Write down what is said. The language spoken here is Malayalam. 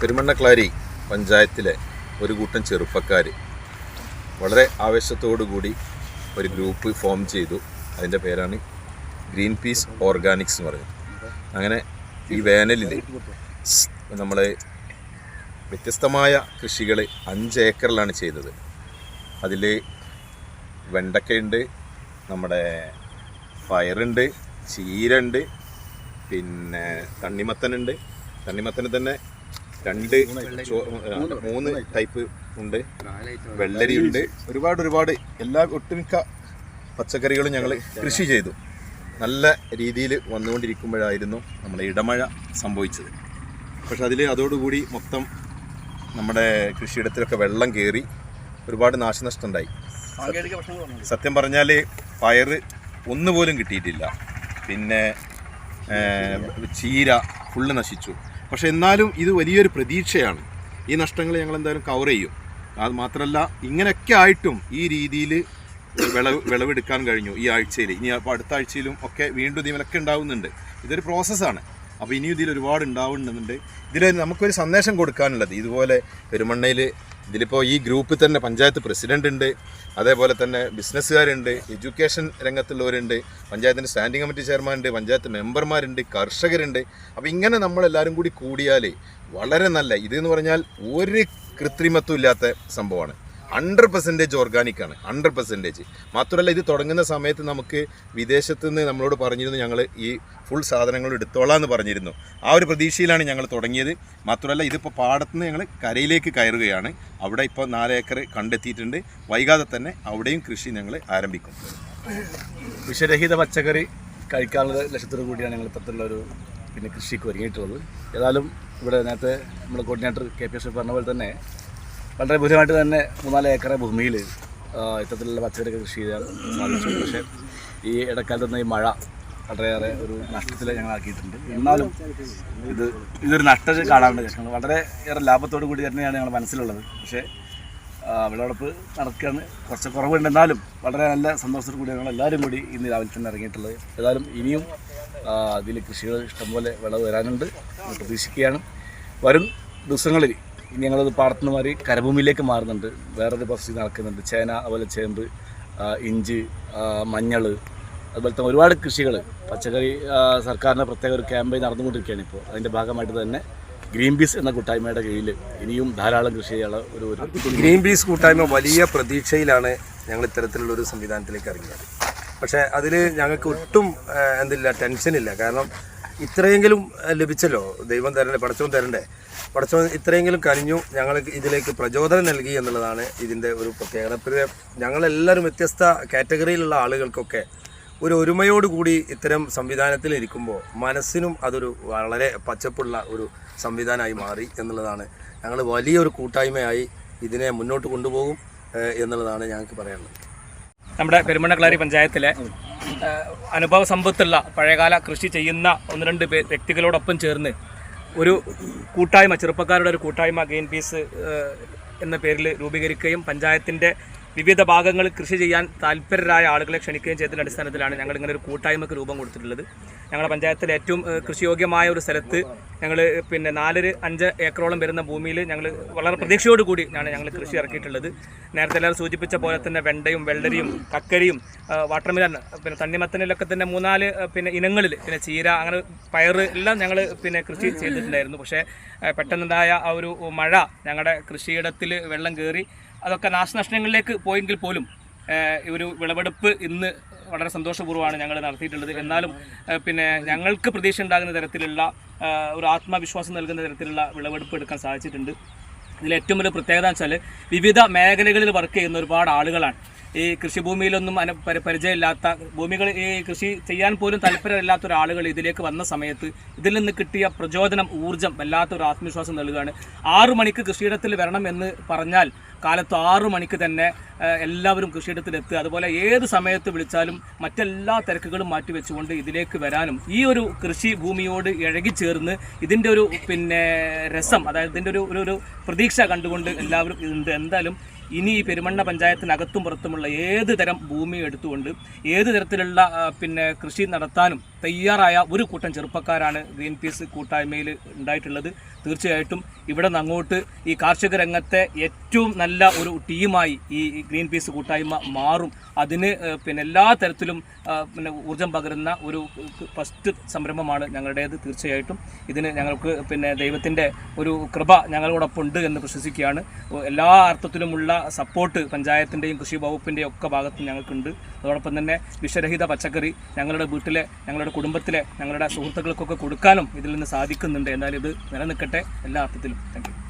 പെരുമണ്ണക്ലാരി പഞ്ചായത്തിലെ ഒരു കൂട്ടം ചെറുപ്പക്കാർ വളരെ ആവേശത്തോടു കൂടി ഒരു ഗ്രൂപ്പ് ഫോം ചെയ്തു. അതിന്റെ പേരാണ് ഗ്രീൻ പീസ് ഓർഗാനിക്സ് എന്ന് പറയുന്നത്. അങ്ങനെ ഈ വേനലിൽ നമ്മൾ വ്യത്യസ്തമായ കൃഷികൾ അഞ്ച് ഏക്കറിലാണ് ചെയ്തത്. അതിൽ വെണ്ടക്കയുണ്ട് നമ്മുടെ പയറുണ്ട് ചീരണ്ട് പിന്നെ തണ്ണിമത്തനുണ്ട്. തണ്ണിമത്തന് തന്നെ രണ്ട് മൂന്ന് ടൈപ്പ് ഉണ്ട്. വെള്ളരിയുണ്ട്. ഒരുപാട് ഒരുപാട് എല്ലാ ഒട്ടുമിക്ക പച്ചക്കറികളും ഞങ്ങൾ കൃഷി ചെയ്തു. നല്ല രീതിയിൽ വന്നുകൊണ്ടിരിക്കുമ്പോഴായിരുന്നു നമ്മുടെ ഇടമഴ സംഭവിച്ചത്. പക്ഷെ അതിൽ അതോടുകൂടി മൊത്തം നമ്മുടെ കൃഷിയിടത്തിലൊക്കെ വെള്ളം കയറി ഒരുപാട് നാശനഷ്ടം ഉണ്ടായി സത്യം പറഞ്ഞാൽ പയറ് ഒന്നുപോലും കിട്ടിയിട്ടില്ല. പിന്നെ ചീര ഫുള്ള് നശിച്ചു. പക്ഷെ എന്നാലും ഇത് വലിയൊരു പ്രതീക്ഷയാണ്. ഈ നഷ്ടങ്ങൾ ഞങ്ങൾ എന്തായാലും കവർ ചെയ്യും. അത് മാത്രമല്ല ഇങ്ങനെയൊക്കെ ആയിട്ടും ഈ രീതിയിൽ വിളവ് വിളവെടുക്കാൻ കഴിഞ്ഞു ഈ ആഴ്ചയിൽ ഇനി അടുത്ത ആഴ്ചയിലും ഒക്കെ വീണ്ടും ഇതിലൊക്കെ ഉണ്ടാവുന്നുണ്ട്. ഇതൊരു പ്രോസസ്സാണ് അപ്പോൾ ഇനിയും ഇതിൽ ഒരുപാട് ഉണ്ടാവുന്നുണ്ട്. ഇതിൽ നമുക്കൊരു സന്ദേശം കൊടുക്കാനുള്ളത്. ഇതുപോലെ പെരുമണ്ണയിൽ ഇതിലിപ്പോൾ ഈ ഗ്രൂപ്പിൽ തന്നെ പഞ്ചായത്ത് പ്രസിഡന്റ് ഉണ്ട്. അതേപോലെ തന്നെ ബിസിനസ്സുകാരുണ്ട് എഡ്യൂക്കേഷൻ രംഗത്തുള്ളവരുണ്ട് പഞ്ചായത്തിന്റെ സ്റ്റാൻഡിംഗ് കമ്മിറ്റി ചെയർമാൻ ഉണ്ട് പഞ്ചായത്ത് മെമ്പർമാരുണ്ട് കർഷകരുണ്ട്. അപ്പോൾ ഇങ്ങനെ നമ്മളെല്ലാവരും കൂടി കൂടിയാൽ വളരെ നല്ല. ഇതെന്ന് പറഞ്ഞാൽ ഒരു കൃത്രിമത്വം ഇല്ലാത്ത സംഭവമാണ്. ഹൺഡ്രഡ് പെർസെന്റേജ് ഓർഗാനിക് ആണ്. ഹൺഡ്രഡ് പെർസെന്റേജ് മാത്രമല്ല ഇത് തുടങ്ങുന്ന സമയത്ത് നമുക്ക് വിദേശത്തു നിന്ന് നമ്മളോട് പറഞ്ഞിരുന്നു ഞങ്ങൾ ഈ ഫുൾ സാധനങ്ങൾ എടുത്തോളാം എന്ന് പറഞ്ഞിരുന്നു. ആ ഒരു പ്രതീക്ഷയിലാണ് ഞങ്ങൾ തുടങ്ങിയത്. മാത്രമല്ല ഇതിപ്പോൾ പാടത്ത് നിന്ന് ഞങ്ങൾ കരയിലേക്ക് കയറുകയാണ്. അവിടെ ഇപ്പോൾ നാല് ഏക്കർ കണ്ടെത്തിയിട്ടുണ്ട്. വൈകാതെ തന്നെ അവിടെയും കൃഷി ഞങ്ങൾ ആരംഭിക്കും. വിഷരഹിത പച്ചക്കറി കഴിക്കാനുള്ള ലക്ഷ്യത്തോടു കൂടിയാണ് ഞങ്ങൾ ഇത്തരത്തിലുള്ള ഒരു പിന്നെ കൃഷിക്ക് ഒരുങ്ങിയിട്ടുള്ളത്. ഏതായാലും ഇവിടെ നേരത്തെ നമ്മുടെ കോർഡിനേറ്റർ കെ പി എസ് പറഞ്ഞ പോലെ തന്നെ വളരെ ബുദ്ധിമായിട്ട് തന്നെ മൂന്നാൽ ഏക്കർ ഭൂമിയിൽ ഇത്തരത്തിലുള്ള പച്ചക്കറി കൃഷി ചെയ്യാൻ സാധിച്ചു പക്ഷേ ഈ ഇടക്കാലത്ത് നിന്ന് ഈ മഴ വളരെയേറെ ഒരു നഷ്ടത്തിൽ ഞങ്ങളാക്കിയിട്ടുണ്ട് എന്നാലും ഇത് ഇതൊരു നഷ്ടം കാണാറുണ്ട് ഞങ്ങൾ വളരെ ഏറെ ലാഭത്തോടു കൂടി തന്നെയാണ് ഞങ്ങൾ മനസ്സിലുള്ളത്. പക്ഷേ വിളവെടുപ്പ് നടക്കുകയാണ്. കുറച്ച് കുറവുണ്ട്. എന്നാലും വളരെ നല്ല സന്തോഷത്തോടു കൂടി ഞങ്ങൾ എല്ലാവരും കൂടി ഇന്ന് രാവിലെ തന്നെ ഇറങ്ങിയിട്ടുള്ളത്. ഏതായാലും ഇനിയും അതിൽ കൃഷികൾ ഇഷ്ടംപോലെ വിളവ് വരാനുണ്ട് പ്രതീക്ഷിക്കുകയാണ്. വരും ദിവസങ്ങളിൽ ഇനി ഞങ്ങളത് പാടത്തുനിന്ന് മാറി കരഭൂമിയിലേക്ക് മാറുന്നുണ്ട്. വേറൊരു പദ്ധതി നടക്കുന്നുണ്ട്. ചേന അതുപോലെ ചേമ്പ് ഇഞ്ചി മഞ്ഞൾ അതുപോലെ തന്നെ ഒരുപാട് കൃഷികൾ പച്ചക്കറി സർക്കാരിന്റെ പ്രത്യേക ഒരു ക്യാമ്പയിൻ നടന്നുകൊണ്ടിരിക്കുകയാണ് ഇപ്പോൾ. അതിന്റെ ഭാഗമായിട്ട് തന്നെ ഗ്രീൻ പീസ് എന്ന കൂട്ടായ്മയുടെ കീഴിൽ ഇനിയും ധാരാളം കൃഷി ചെയ്യാനുള്ള ഒരു ഒരു ഗ്രീൻ പീസ് കൂട്ടായ്മ വലിയ പ്രതീക്ഷയിലാണ് ഞങ്ങൾ ഇത്തരത്തിലുള്ള ഒരു സംവിധാനത്തിലേക്ക് ഇറങ്ങിയത്. പക്ഷേ അതിൽ ഞങ്ങൾക്ക് ഒട്ടും എന്തില്ല ടെൻഷനില്ല. കാരണം ഇത്രയെങ്കിലും ലഭിച്ചല്ലോ. ദൈവം തരണ്ടേ പടച്ചവൻ തരണ്ടേ. പടച്ചവൻ ഇത്രയെങ്കിലും കനിഞ്ഞു ഞങ്ങൾക്ക് ഇതിലേക്ക് പ്രചോദനം നൽകി എന്നുള്ളതാണ് ഇതിന്റെ ഒരു പ്രത്യേകത. പിന്നെ ഞങ്ങളെല്ലാവരും വ്യത്യസ്ത കാറ്റഗറിയിലുള്ള ആളുകൾക്കൊക്കെ ഒരു ഒരുമയോടുകൂടി ഇത്തരം സംവിധാനത്തിൽ ഇരിക്കുമ്പോൾ മനസ്സിനും അതൊരു വളരെ പച്ചപ്പുള്ള ഒരു സംവിധാനമായി മാറി എന്നുള്ളതാണ്. ഞങ്ങൾ വലിയൊരു കൂട്ടായ്മയായി ഇതിനെ മുന്നോട്ട് കൊണ്ടുപോകും എന്നുള്ളതാണ് ഞങ്ങൾക്ക് പറയാനുള്ളത്. നമ്മുടെ പെരുമണ്ണക്ലാരി പഞ്ചായത്തിലെ അനുഭവ സമ്പത്തുള്ള പഴയകാല കൃഷി ചെയ്യുന്ന ഒന്ന് രണ്ട് വ്യക്തികളോടൊപ്പം ചേർന്ന് ഒരു കൂട്ടായ്മ ചെറുപ്പക്കാരുടെ ഒരു കൂട്ടായ്മ ഗ്രീൻ പീസ് എന്ന പേരിൽ രൂപീകരിക്കുകയും പഞ്ചായത്തിന്റെ വിവിധ ഭാഗങ്ങൾ കൃഷി ചെയ്യാൻ താല്പര്യരായ ആളുകളെ ക്ഷണിക്കുകയും ചെയ്തതിന്റെ അടിസ്ഥാനത്തിലാണ് ഞങ്ങൾ ഇങ്ങനെ ഒരു കൂട്ടായ്മക്ക് രൂപം കൊടുത്തിട്ടുള്ളത്. ഞങ്ങളുടെ പഞ്ചായത്തിലെ ഏറ്റവും കൃഷിയോഗ്യമായ ഒരു സ്ഥലത്ത് ഞങ്ങൾ പിന്നെ നാലര അഞ്ച് ഏക്കറോളം വരുന്ന ഭൂമിയിൽ ഞങ്ങൾ വളരെ പ്രതീക്ഷയോട് കൂടി ആണ് ഞങ്ങൾ കൃഷി ഇറക്കിയിട്ടുള്ളത്. നേരത്തെ എല്ലാവരും സൂചിപ്പിച്ച പോലെ തന്നെ വെണ്ടയും വെള്ളരിയും കക്കരിയും വാട്ടർമിലൻ പിന്നെ തണ്ണിമത്തനിലൊക്കെ തന്നെ മൂന്നാൽ പിന്നെ ഇനങ്ങളിൽ പിന്നെ ചീര അങ്ങനെ പയറ് എല്ലാം ഞങ്ങൾ പിന്നെ കൃഷി ചെയ്തിട്ടുണ്ടായിരുന്നു. പക്ഷേ പെട്ടെന്നുണ്ടായ ആ ഒരു മഴ ഞങ്ങളുടെ കൃഷിയിടത്തിൽ വെള്ളം കയറി അതൊക്കെ നാശനഷ്ടങ്ങളിലേക്ക് പോയെങ്കിൽ പോലും ഒരു വിളവെടുപ്പ് ഇന്ന് വളരെ സന്തോഷപൂർവമാണ് ഞങ്ങൾ നടത്തിയിട്ടുള്ളത്. എന്നാലും പിന്നെ ഞങ്ങൾക്ക് പ്രതീക്ഷ ഉണ്ടാകുന്ന തരത്തിലുള്ള ഒരു ആത്മവിശ്വാസം നൽകുന്ന തരത്തിലുള്ള വിളവെടുപ്പ് എടുക്കാൻ സാധിച്ചിട്ടുണ്ട്. ഇതിൽ ഏറ്റവും വലിയ പ്രത്യേകത എന്ന് വെച്ചാൽ വിവിധ മേഖലകളിൽ വർക്ക് ചെയ്യുന്ന ഒരുപാട് ആളുകളാണ്. ഈ കൃഷിഭൂമിയിലൊന്നും അന പരിചയമില്ലാത്ത ഭൂമികൾ ഈ കൃഷി ചെയ്യാൻ പോലും താല്പര്യമില്ലാത്ത ഒരാളുകൾ ഇതിലേക്ക് വന്ന സമയത്ത് ഇതിൽ നിന്ന് കിട്ടിയ പ്രചോദനം ഊർജം വല്ലാത്തൊരു ആത്മവിശ്വാസം നൽകുകയാണ്. ആറു മണിക്ക് കൃഷിയിടത്തിൽ വരണം എന്ന് പറഞ്ഞാൽ കാലത്ത് ആറു മണിക്ക് തന്നെ എല്ലാവരും കൃഷിയിടത്തിൽ കൃഷിയിടത്തിലെത്തുക അതുപോലെ ഏത് സമയത്ത് വിളിച്ചാലും മറ്റെല്ലാ തിരക്കുകളും മാറ്റി വെച്ചുകൊണ്ട് ഇതിലേക്ക് വരാനും ഈ ഒരു കൃഷി ഭൂമിയോട് ഇഴകിച്ചേർന്ന് ഇതിന്റെ ഒരു പിന്നെ രസം അതായത് ഇതിന്റെ ഒരു ഒരു പ്രതീക്ഷ കണ്ടുകൊണ്ട് എല്ലാവരും ഇതുണ്ട് എന്തായാലും ഇനി ഈ പെരുമണ്ണ പഞ്ചായത്തിനകത്തും പുറത്തുമുള്ള ഏത് തരം ഭൂമി എടുത്തുകൊണ്ട് ഏത് തരത്തിലുള്ള പിന്നെ കൃഷി നടത്താനും തയ്യാറായ ഒരു കൂട്ടം ചെറുപ്പക്കാരാണ് ഗ്രീൻ പീസ് കൂട്ടായ്മയിൽ ഉണ്ടായിട്ടുള്ളത്. തീർച്ചയായിട്ടും ഇവിടെ നിന്ന് അങ്ങോട്ട് ഈ കാർഷിക രംഗത്തെ ഏറ്റവും നല്ല ഒരു ടീമായി ഈ ഗ്രീൻ പീസ് കൂട്ടായ്മ മാറും. അതിന് പിന്നെ എല്ലാ തരത്തിലും പിന്നെ ഊർജം പകരുന്ന ഒരു ഫസ്റ്റ് സംരംഭമാണ് ഞങ്ങളുടേത്. തീർച്ചയായിട്ടും ഇതിന് ഞങ്ങൾക്ക് പിന്നെ ദൈവത്തിന്റെ ഒരു കൃപ ഞങ്ങളോടൊപ്പം ഉണ്ട് എന്ന് പ്രശംസിക്കുകയാണ്. എല്ലാ അർത്ഥത്തിലുമുള്ള സപ്പോർട്ട് പഞ്ചായത്തിന്റെയും കൃഷി വകുപ്പിന്റെയും ഒക്കെ ഭാഗത്ത് ഞങ്ങൾക്കുണ്ട്. അതോടൊപ്പം തന്നെ വിഷരഹിത പച്ചക്കറി ഞങ്ങളുടെ വീട്ടിലെ ഞങ്ങളുടെ കുടുംബത്തിലെ ഞങ്ങളുടെ സുഹൃത്തുക്കൾക്കൊക്കെ കൊടുക്കാനും ഇതിൽ നിന്ന് സാധിക്കുന്നുണ്ട്. എന്നാൽ ഇത് നിലനിൽക്കട്ടെ എല്ലാ അർത്ഥത്തിലും. താങ്ക്